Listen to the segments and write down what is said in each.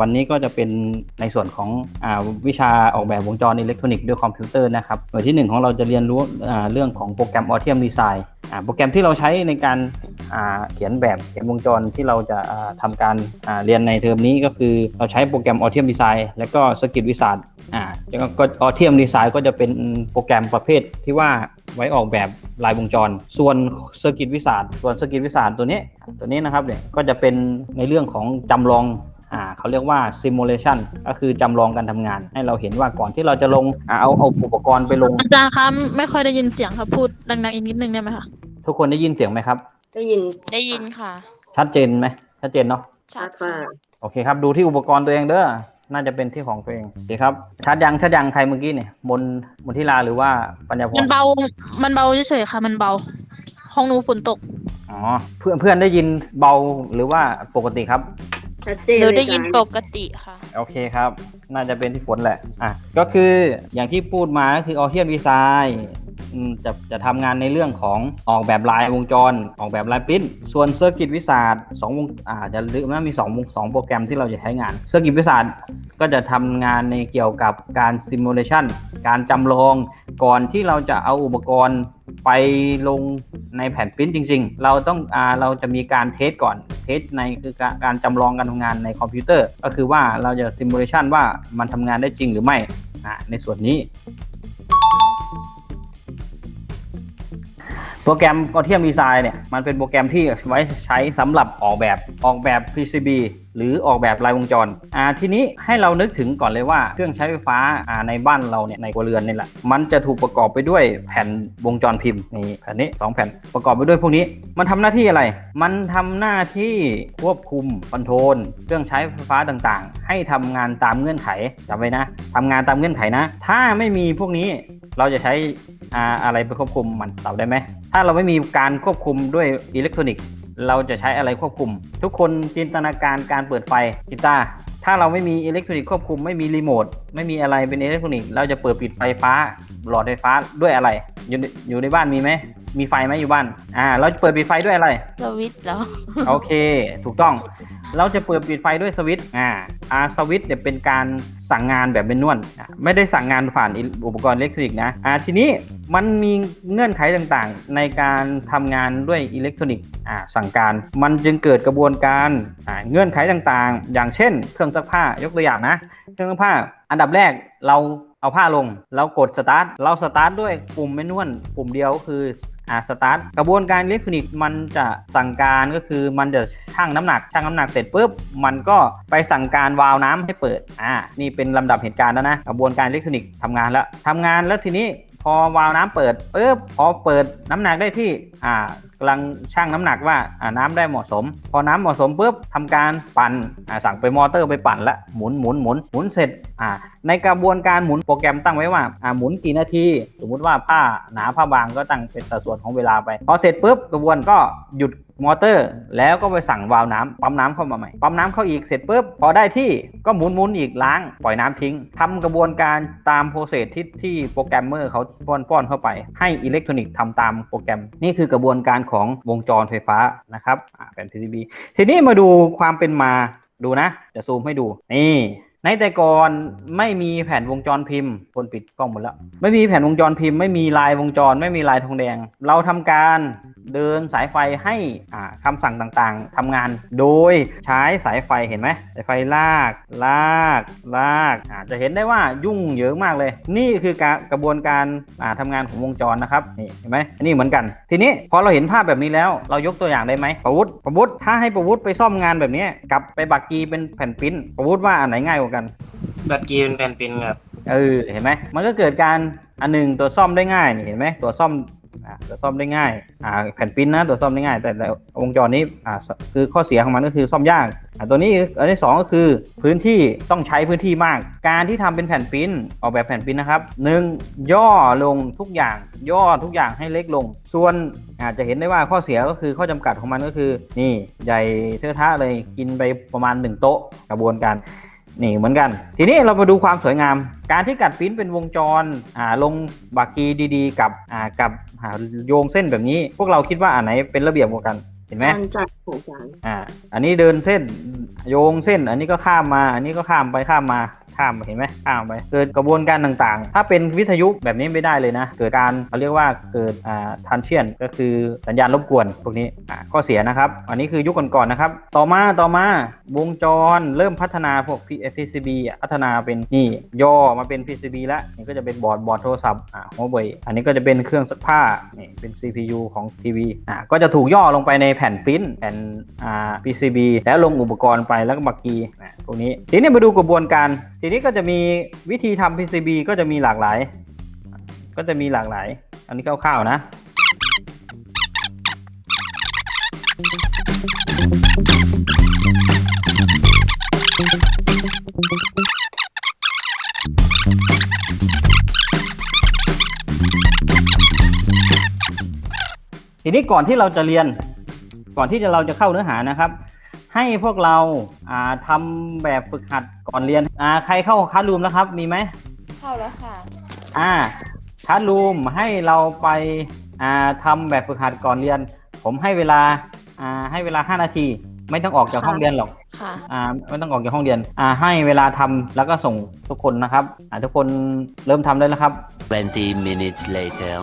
วันนี้ก็จะเป็นในส่วนของอวิชาออกแบบวงจรอิเล็กทรอนิกส์ด้วยคอมพิวเตอร์นะครับหน่วยที่ 1 ของเราจะเรียนรู้เรื่องของโปรแกรมออเทียมดีไซน์โปรแกรมที่เราใช้ในการเขียนแบบเขียนวงจรที่เราจะทำการเรียนในเทอมนี้ก็คือเราใช้โปรแกรมออเทียมดีไซน์และก็สกิลวิสาด อ่าแล้วก็ Audium Design ก็จะเป็นโปรแกรมประเภทที่ว่าไว้ออกแบบลายวงจร ส่วน Circuit Wizard ส่วน Circuit Wizard ตัวนี้ตัวนี้นะครับเนี่ยก็จะเป็นในเรื่องของจำลองอ่าเขาเรียกว่า simulation ก็คือจำลองการทำงาน ให้เราเห็นว่าก่อนที่เราจะลงอ่าเอาเอาอุปกรณ์ไปลงอาจารย์คะไม่ค่อยได้ยินเสียงค่ะพูดดังๆอีกนิดนึงได้ไหมคะทุกคนได้ยินเสียงไหมครับ ได้ยินได้ยินค่ะ ชัดเจนไหมชัดเจนเนาะชัดค่ะโอเคครับดูที่อุปกรณ์ตัวเองเด้อ น่าจะเป็นที่ของตัวเองโอเคครับชัดยังชัดยังใครเมื่อกี้เนี่ยมนมนทิลาหรือว่าปัญญาพมันรเบา มันเบาเฉยๆค่ะ มันเบา ห้องหนูฝนตก อ๋อเพื่อนเพื่อนได้ยินเบาหรือว่าปกติครับชัดเจนหนูเลยได้ยินจ้ะปกติค่ะ โอเคครับ น่าจะเป็นที่ฝนแหละ อะ ก็คืออย่างที่พูดมาก็คือ Audition Design อืม จะจะทำงานในเรื่องของออกแบบลายวงจร ออกแบบลายปริ้น ส่วน Circuit Wizard สองวงอ่าจะลืมนะมี2วงสองโปรแกรมที่เราจะใช้งาน Circuit Wizard ก็จะทำงานในเกี่ยวกับการ Simulation การจำลองก่อนที่เราจะเอาอุปกรณ์ไปลงในแผ่นปิ้นจริง ๆ เราต้องอ่าเราจะมีการเทสก่อน เทสในคือการการจำลองการทำงานในคอมพิวเตอร์ ก็คือว่าเราจะ Simulation ว่ามันทำงานได้จริงหรือไม่ในส่วนนี้ โปรแกรม Audium Design เนี่ยมันเป็นโปรแกรมที่ไว้ใช้สำหรับออกแบบออกแบบ PCB หรือออกแบบลายวงจรอ่าทีนี้ให้เรานึกถึงก่อนเลยว่าเครื่องใช้ไฟฟ้าอ่าในบ้านเราเนี่ยในครัวเรือนนี่แหละมันจะถูกประกอบไปด้วยแผ่นวงจรพิมพ์นี่แผ่นนี้สองแผ่นประกอบไปด้วยพวกนี้ มันทำหน้าที่อะไร มันทำหน้าที่ควบคุมคอนโทรลเครื่องใช้ไฟฟ้าต่างๆ ให้ทำงานตามเงื่อนไขจำไว้นะทำงานตามเงื่อนไขนะ ถ้าไม่มีพวกนี้ เราจะใช้อะไรไปควบคุมมันตอบได้ไหม ถ้าเราไม่มีการควบคุมด้วยอิเล็กทรอนิกส์ เราจะใช้อะไรควบคุม ทุกคนจินตนาการการเปิดไฟกีตาร์ถ้าเราไม่มีอิเล็กทรอนิกส์ควบคุมไม่มีรีโมทไม่มีอะไรเป็นอิเล็กทรอนิกส์เราจะเปิดปิดไฟฟ้า หลอดไฟฟ้าด้วยอะไร อยู่ในอยู่ในบ้านมีไหม มีไฟไหมอยู่บ้าน อ่า เราจะเปิดปิดไฟด้วยอะไร สวิตช์เหรอ โอเค ถูกต้อง เราจะเปิดปิดไฟด้วยสวิตช์ อ่าอาสวิตช์เนี่ยเป็นการสั่งงานแบบเป็นนวลอะไม่ได้สั่งงานผ่านอุปกรณ์อิเล็กทรอนิกส์นะ อ่า ทีนี้มันมีเงื่อนไขต่างๆ ในการทำงานด้วยอิเล็กทรอนิกส์ อ่า สั่งการ มันจึงเกิดกระบวนการ อ่า เงื่อนไขต่างๆ อย่างเช่น เครื่องซักผ้า ยกตัวอย่างนะ เครื่องซักผ้า อันดับแรกเราเอาผ้าลง เรากดสตาร์ท เราสตาร์ทด้วยปุ่มแมนนวลปุ่มเดียวก็คือ อ่าสตาร์ทกระบวนการอิเล็กทรอนิกส์มันจะสั่งการก็คือมันจะชั่งน้ำหนักชั่งน้ำหนักเสร็จปุ๊บมันก็ไปสั่งการวาล์วน้ำให้เปิดอ่านี่เป็นลำดับเหตุการณ์แล้วนะกระบวนการอิเล็กทรอนิกส์ทำงานแล้วทำงานแล้วทีนี้ พอวาล์วน้ำเปิดปุ๊บพอเปิดน้ำหนักได้ที่อ่ากำลังชั่งน้ำหนักว่าอ่าน้ำได้เหมาะสม พอน้ำเหมาะสมปุ๊บทำการปั่นอ่าสั่งไปมอเตอร์ไปปั่นละหมุนหมุนหมุนหมุนเสร็จอ่าในกระบวนการหมุนโปรแกรมตั้งไว้ว่าอ่าหมุนกี่นาที สมมุติว่าผ้าหนาผ้าบางก็ตั้งเป็นสัดส่วนของเวลาไป พอเสร็จปุ๊บกระบวนก็หยุด มอเตอร์ แล้วก็ไปสั่งวาล์วน้ำปั๊มน้ำเข้ามาใหม่ปั๊มน้ำเข้าอีกเสร็จปุ๊บพอได้ที่ก็หมุนหมุนอีกล้างปล่อยน้ำทิ้งทำกระบวนการตามโปรเซสที่ที่โปรแกรมเมอร์เขาป้อนป้อนเข้าไป ให้อิเล็กทรอนิกส์ทำตามโปรแกรมนี่คือกระบวนการของวงจรไฟฟ้านะครับแผ่น PCB ทีนี้มาดูความเป็นมาดูนะ จะซูมให้ดูนี่ในแต่ก่อนไม่มีแผ่นวงจรพิมพ์คนปิดกล้องหมดแล้ว ไม่มีแผ่นวงจรพิมพ์ไม่มีลายวงจร ไม่มีลายทองแดง เราทำการ เดินสายไฟให้อ่าคำสั่งต่างๆทำงาน โดยใช้สายไฟเห็นไหมสายไฟลาก ลาก ลากอ่าจะเห็นได้ว่ายุ่งเยอะมากเลย นี่คือการกระบวนการอ่าทำงานของวงจรนะครับนี่เห็นไหมอันนี้เหมือนกัน ทีนี้พอเราเห็นภาพแบบนี้แล้วเรายกตัวอย่างได้ไหมประวุฒิประวุฒิถ้าให้ประวุฒิไปซ่อมงานแบบนี้กลับไปบักกีเป็นแผ่นปริ้นประวุฒิว่าอันไหนง่ายกว่ากัน บัตรกีเป็นแผ่นเป็นครับเออเห็นไหมมันก็เกิดการอันหนึ่งตัวซ่อมได้ง่ายนี่เห็นไหมตัวซ่อม ตัวซ่อมได้ง่ายอ่าแผ่นปิ้นนะตัวซ่อมได้ง่าย แต่วงจรนี้อ่าคือข้อเสียของมันก็คือซ่อมยากอ่าตัวนี้อันที่สองก็คือพื้นที่ต้องใช้พื้นที่มาก การที่ทำเป็นแผ่นปิ้นออกแบบแผ่นปิ้นนะครับหนึ่งย่อลงทุกอย่าง ย่อทุกอย่างให้เล็กลง ส่วนอาจจะเห็นได้ว่าข้อเสียก็คือข้อจำกัดของมันก็คือ นี่ใหญ่เทอะทะเลยกินไปประมาณหนึ่งโต๊ะกระบวนการ นี่เหมือนกัน ทีนี้เรามาดูความสวยงาม การที่กัดปริ้นเป็นวงจรอ่าลงบักกีดีๆ กับอ่ากับอ่าโยงเส้นแบบนี้ พวกเราคิดว่าอันไหนเป็นระเบียบกว่ากันเห็นไหมการจัดของสารอ่าอันนี้เดินเส้นโยงเส้น อันนี้ก็ข้ามมา อันนี้ก็ข้ามไปข้ามมา ข้ามไปเห็นไหมข้ามไปเกิดกระบวนการต่างๆ ถ้าเป็นวิทยุแบบนี้ไม่ได้เลยนะ เกิดการเขาเรียกว่าเกิดอ่าทันเชียนก็คือสัญญาณรบกวนพวกนี้อ่าข้อเสียนะครับ อันนี้คือยุคก่อนๆนะครับ ต่อมาต่อมาวงจรเริ่มพัฒนาพวก PCB อะพัฒนาเป็นนี่ย่อมาเป็น PCB แล้วนี่ก็จะเป็นบอร์ดบอร์ดโทรศัพท์อ่าหัวเว่ยอันนี้ก็จะเป็นเครื่องซักผ้านี่เป็น CPU ของทีวีอ่าก็จะถูกย่อลงไปในแผ่นปริ้นแผ่นอ่า PCB แล้วลงอุปกรณ์ไปแล้วก็บักกีอ่าพวกนี้ทีนี้มาดูกระบวนการ ทีนี้ก็จะมีวิธีทำ PCB ก็จะมีหลากหลาย ก็จะมีหลากหลาย อันนี้คร่าวๆนะ ทีนี้ก่อนที่เราจะเรียน ก่อนที่จะเราจะเข้าเนื้อหานะครับ ให้พวกเราอ่าทำแบบฝึกหัด ก่อนเรียน อ่า ใครเข้าคลาสรูมแล้วครับ มีไหม เข้าแล้วค่ะ อ่าคลาสรูมให้เราไป อ่าทำแบบฝึกหัดก่อนเรียน ผมให้เวลา อ่า ให้เวลา 5 นาที ไม่ต้องออกจากห้องเรียนหรอก ค่ะ อ่า ไม่ต้องออกจากห้องเรียน อ่า ให้เวลาทำแล้วก็ส่งทุกคนนะครับ อ่า ทุกคนเริ่มทำได้แล้วครับ 20 minutes later.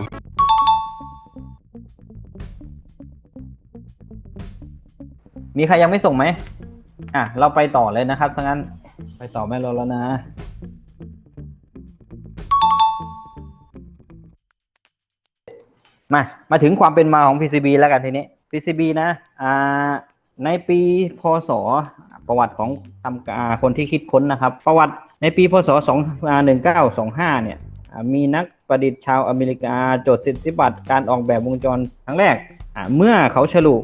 มีใครยังไม่ส่งไหม อะ เราไปต่อเลยนะครับทั้างนั้น ไปต่อแม่เราแล้วนะ มา มาถึงความเป็นมาของ PCB แล้วกันทีนี้ PCB นะอ่าในปีพศ ประวัติของทำอาคนที่คิดค้นนะครับ ประวัติในปีพศ2 1925 เนี่ยอ่ามีนักประดิษฐ์ชาวอเมริกาโจทย์สิทธิบัตรการออกแบบวงจรครั้งแรก เมื่อเขาฉลุ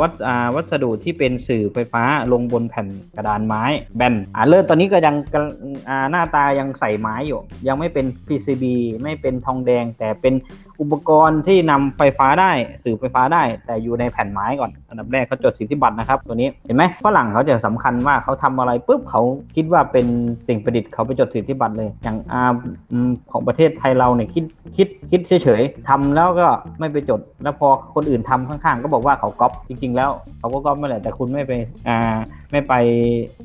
วัสวัสดุที่เป็นสื่อไฟฟ้าลงบนแผ่นกระดานไม้แบนเริ่มตอนนี้ก็ยังหน้าตายังใส่ไม้อยู่ ยังไม่เป็น PCB ไม่เป็นทองแดงแต่เป็นอุปกรณ์ที่นำไฟฟ้าได้สื่อไฟฟ้าได้ แต่อยู่ในแผ่นไม้ก่อนอันดับแรกเขาจดสิทธิบัตรนะครับ ตัวนี้เห็นไหมฝรั่งเขาจะสำคัญว่าเขาทำอะไรปุ๊บเขาคิดว่าเป็นสิ่งประดิษฐ์เขาไปจดสิทธิบัตรเลย อย่างอาของประเทศไทยเราเนี่ยคิดคิดคิดเฉยๆทำแล้วก็ไม่ไปจด แล้วพอคนอื่นทำข้างๆ ก็บอกว่าเขาก๊อปจริง ๆ แล้วเขาก็ก๊อปไม่แหละแต่คุณไม่ไปอ่าไม่ไป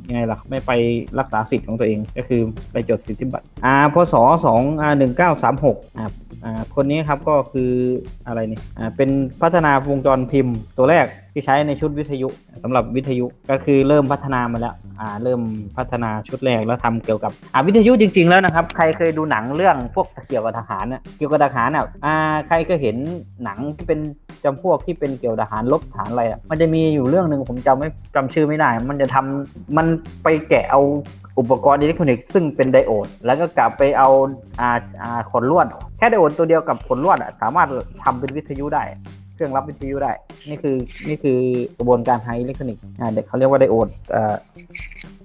ยังไงล่ะไม่ไปรักษาสิทธิ์ของตัวเองก็คือไปจดสิทธิบัตรอ่าพศสองอ่าหนึ่งเก้าสามหกอ่า อ่าคนนี้ครับก็คืออะไรนี่อ่าเป็นพัฒนาวงจรพิมพ์ ตัวแรกที่ใช้ในชุดวิทยุสำหรับวิทยุก็คือเริ่มพัฒนามาแล้วอ่าเริ่มพัฒนาชุดแรกแล้วทำเกี่ยวกับอ่าวิทยุจริง ๆ แล้วนะครับ ใครเคยดูหนังเรื่องพวกเกี่ยวกับทหารน่ะเกี่ยวกับทหารเน่ะอ่าใครก็เห็นหนังที่เป็นจำพวกที่เป็นเกี่ยวกับทหารลบทหารอะไรอะมันจะมีอยู่เรื่องหนึ่งผมจำไม่จำชื่อไม่ได้ มันจะทำมันไปแกะเอาอุปกรณ์อิเล็กทรอนิกส์ซึ่งเป็นไดโอด แล้วก็กลับไปเอาอ่าอ่าขนลวด แค่ไดโอดตัวเดียวกับขนลวดอะสามารถทำเป็นวิทยุได้ เครื่องรับวิทยุได้ นี่คือนี่คือกระบวนการทางอิเล็กทรอนิกส์อ่าเด็กเขาเรียกว่าไดโอดอ่า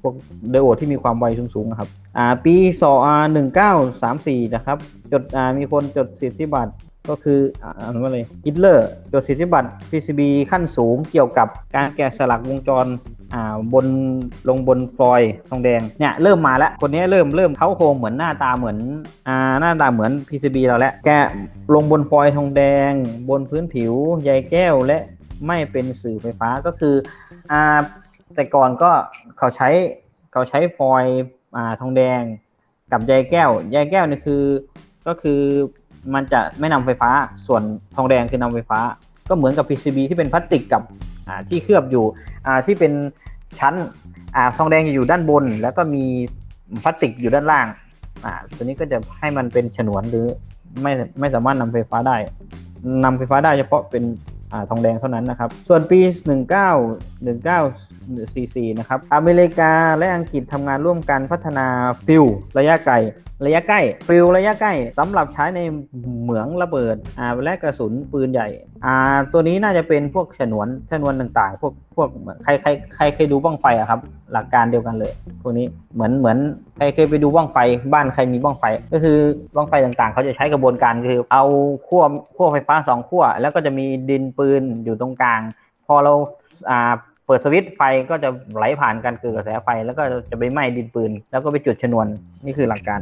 พวกไดโอดที่มีความไวสูงๆนะครับอ่าปีสอหนึ่งเก้าสามสี่นะครับ จดอ่ามีคนจดสิทธิบัตรก็คืออ่าอ่านว่าอะไรฮิตเลอร์จดสิทธิบัตร PCB ขั้นสูงเกี่ยวกับการแกะสลักวงจร อ่าบนลงบนฟอยทองแดงเนี่ยเริ่มมาแล้วคนนี้เริ่มเริ่มเขาโครงเหมือนหน้าตาเหมือนอ่าหน้าตาเหมือน PCB เราแล้วแกลงบนฟอยทองแดง บนพื้นผิวใยแก้วและไม่เป็นสื่อไฟฟ้าก็คืออ่าแต่ก่อนก็เขาใช้เขาใช้ฟอยอ่าทองแดงกับใยแก้วใยแก้วนี่คือก็คือมันจะไม่นำไฟฟ้าส่วนทองแดงคือนำไฟฟ้า ก็เหมือนกับ PCB ที่เป็นพลาสติกกับ อ่าที่เคลือบอยู่อ่าที่เป็นชั้นอ่าทองแดงจะอยู่ด้านบน แล้วก็มีพลาสติกอยู่ด้านล่างอ่าตัวนี้ก็จะให้มันเป็นฉนวนหรือไม่ไม่สามารถนำไฟฟ้าได้นำไฟฟ้าได้เฉพาะเป็นอทองแดงเท่านั้นนะครับ ส่วนปี 19 1944 นะครับ อเมริกาและอังกฤษทำงานร่วมกันพัฒนาฟิลระยะไกล ระยะใกล้ ฟิลระยะใกล้สำหรับใช้ในเหมืองระเบิดอ่าและกระสุนปืนใหญ่อ่าตัวนี้น่าจะเป็นพวกฉนวนฉนวนต่างๆ พวกพวกใครใครใครเคยดูบ้างไฟอะครับ หลักการเดียวกันเลยพวกนี้เหมือนเหมือนใครเคยไปดูบ้างไฟ บ้านใครมีบ้างไฟ ก็คือบ้างไฟต่างๆ เขาจะใช้กระบวนการคือเอาขั้วขั้วไฟฟ้าสองขั้วแล้วก็จะมีดินปืนอยู่ตรงกลาง พอเราอ่า เปิดสวิตช์ไฟก็จะไหลผ่านกันคือกระแสไฟแล้วก็จะไปไหม้ดินปืน แล้วก็ไปจุดชนวนนี่คือหลักการ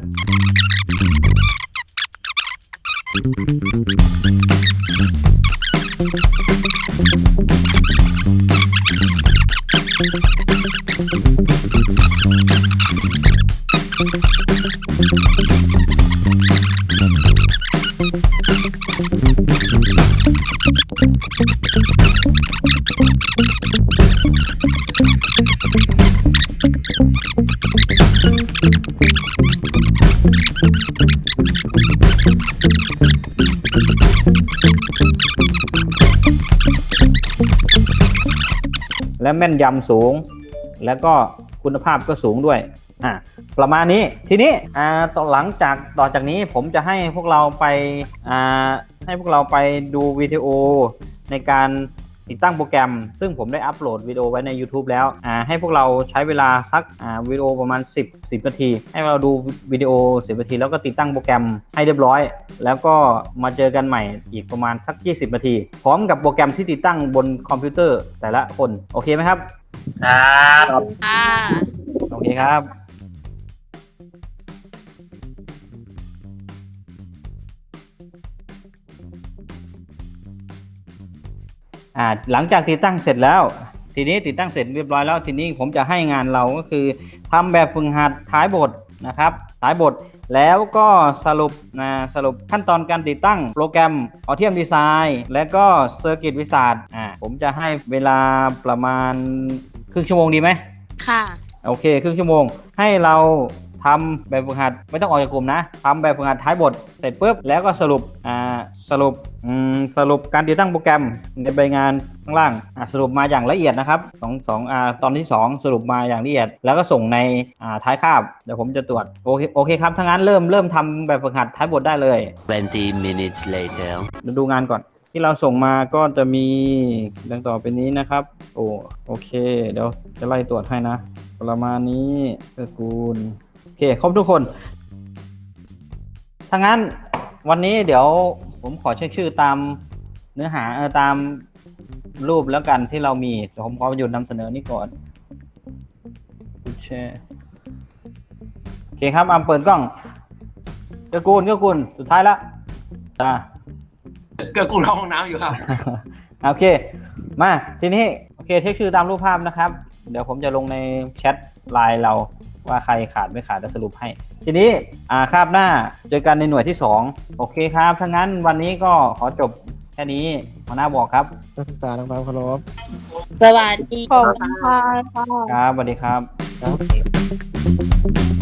และแม่นยำสูง แล้วก็คุณภาพก็สูงด้วยอ่าประมาณนี้ทีนี้อ่าต่อหลังจากต่อจากนี้ผมจะให้พวกเราไปอ่าให้พวกเราไปดูวิดีโอในการ ติดตั้งโปรแกรม ซึ่งผมได้อัปโหลดวิดีโอไว้ใน YouTube แล้วอ่าให้พวกเราใช้เวลาสักอ่าวิดีโอประมาณ 10 10นาที ให้เราดูวิดีโอ 10นาที แล้วก็ติดตั้งโปรแกรมให้เรียบร้อย แล้วก็มาเจอกันใหม่อีกประมาณสัก 20 นาที พร้อมกับโปรแกรมที่ติดตั้งบนคอมพิวเตอร์แต่ละคน โอเคไหมครับ ครับ อ่า โอเคครับ อ่าหลังจากติดตั้งเสร็จแล้ว ทีนี้ติดตั้งเสร็จเรียบร้อยแล้ว ทีนี้ผมจะให้งานเราก็คือทำแบบฝึกหัดท้ายบทนะครับท้ายบทแล้วก็สรุปนะสรุปขั้นตอนการติดตั้งโปรแกรม a u t i u m Design และก็ Circuit Wizard อ่าผมจะให้เวลาประมาณครึ่งชั่วโมงดีไหมค่ะ โอเค ครึ่งชั่วโมงให้เรา ทำแบบฝึกหัดไม่ต้องออกจากกลุ่มนะทำแบบฝึกหัดท้ายบทเสร็จปุ๊บแล้วก็สรุปอ่าสรุปอืมสรุปการติดตั้งโปรแกรมในใบงานข้างล่างอ่าสรุปมาอย่างละเอียดนะครับสองสองอ่าตอนที่ 2 สรุปมาอย่างละเอียด แล้วก็ส่งในอ่าท้ายคาบเดี๋ยวผมจะตรวจโอเคโอเคครับถ้างั้นเริ่มเริ่มทำแบบฝึกหัดท้ายบทได้เลย20 minutes later. เดี๋ยวดูงานก่อนที่เราส่งมาก็จะมีดังต่อไปนี้นะครับ โอ้โอเค เดี๋ยวจะไล่ตรวจให้นะ ประมาณนี้เกื้อกูลโอ เคครบทุกคน ถ้างั้นวันนี้เดี๋ยวผมขอเช็คชื่อตามเนื้อหาเออตามรูปแล้วกันที่เรามีเดี๋ยวผมขอหยุดนำเสนอนี่ก่อนแชร์โอเคครับอามเปิดกล้องเกื้อกูลเกื้อกูลสุดท้ายละจ้าเกิดกูเข้าห้องน้ำอยู่ครับ โอเค มาทีนี้โอเคเช็คชื่อตามรูปภาพนะครับ เดี๋ยวผมจะลงในแชทไลน์เรา ว่าใครขาดไม่ขาดจะสรุปให้ ทีนี้อ่าคาบหน้าเจอกันในหน่วยที่ 2 โอเคครับถ้างั้นวันนี้ก็ขอจบแค่นี้หัวหน้าบอกครับนักศึกษาทางความเคารพสวัสดีขอบคุณค่ะ ครับสวัสดีครับครับ